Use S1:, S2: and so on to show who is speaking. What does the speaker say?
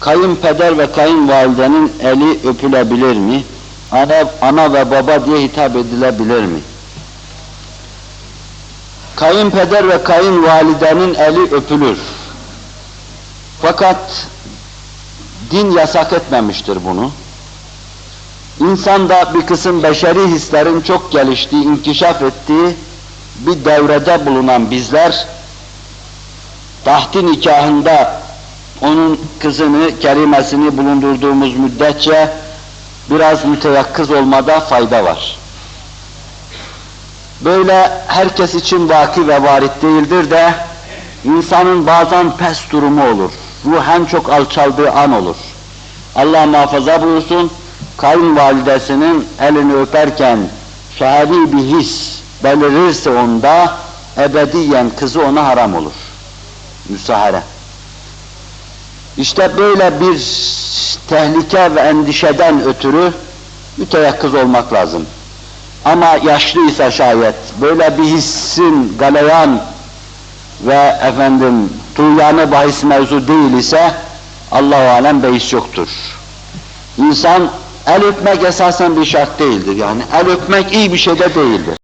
S1: kayınpeder ve kayınvalidenin eli öpülebilir mi? Ana, ana ve baba diye hitap edilebilir mi? Kayınpeder ve kayınvalidenin eli öpülür. Fakat din yasak etmemiştir bunu. İnsanda bir kısım beşeri hislerin çok geliştiği, inkişaf ettiği bir devrede bulunan bizler, tahti nikahında onun kızını, kerimesini bulundurduğumuz müddetçe biraz müteyakkız olmada fayda var. Böyle herkes için vaki ve varit değildir de insanın bazen pes durumu olur. Ruhen çok alçaldığı an olur. Allah muhafaza buyursun, kayınvalidesinin elini öperken şehri bir his belirirse onda ebediyen kızı ona haram olur. Müsahare. İşte böyle bir tehlike ve endişeden ötürü müteyakkız olmak lazım. Ama yaşlıysa şayet böyle bir hissin galeyan ve efendim tuğyanı bahis mevzu değil ise Allah-u Alem beis yoktur. İnsan el öpmek esasen bir şart değildir. Yani el öpmek iyi bir şey de değildir.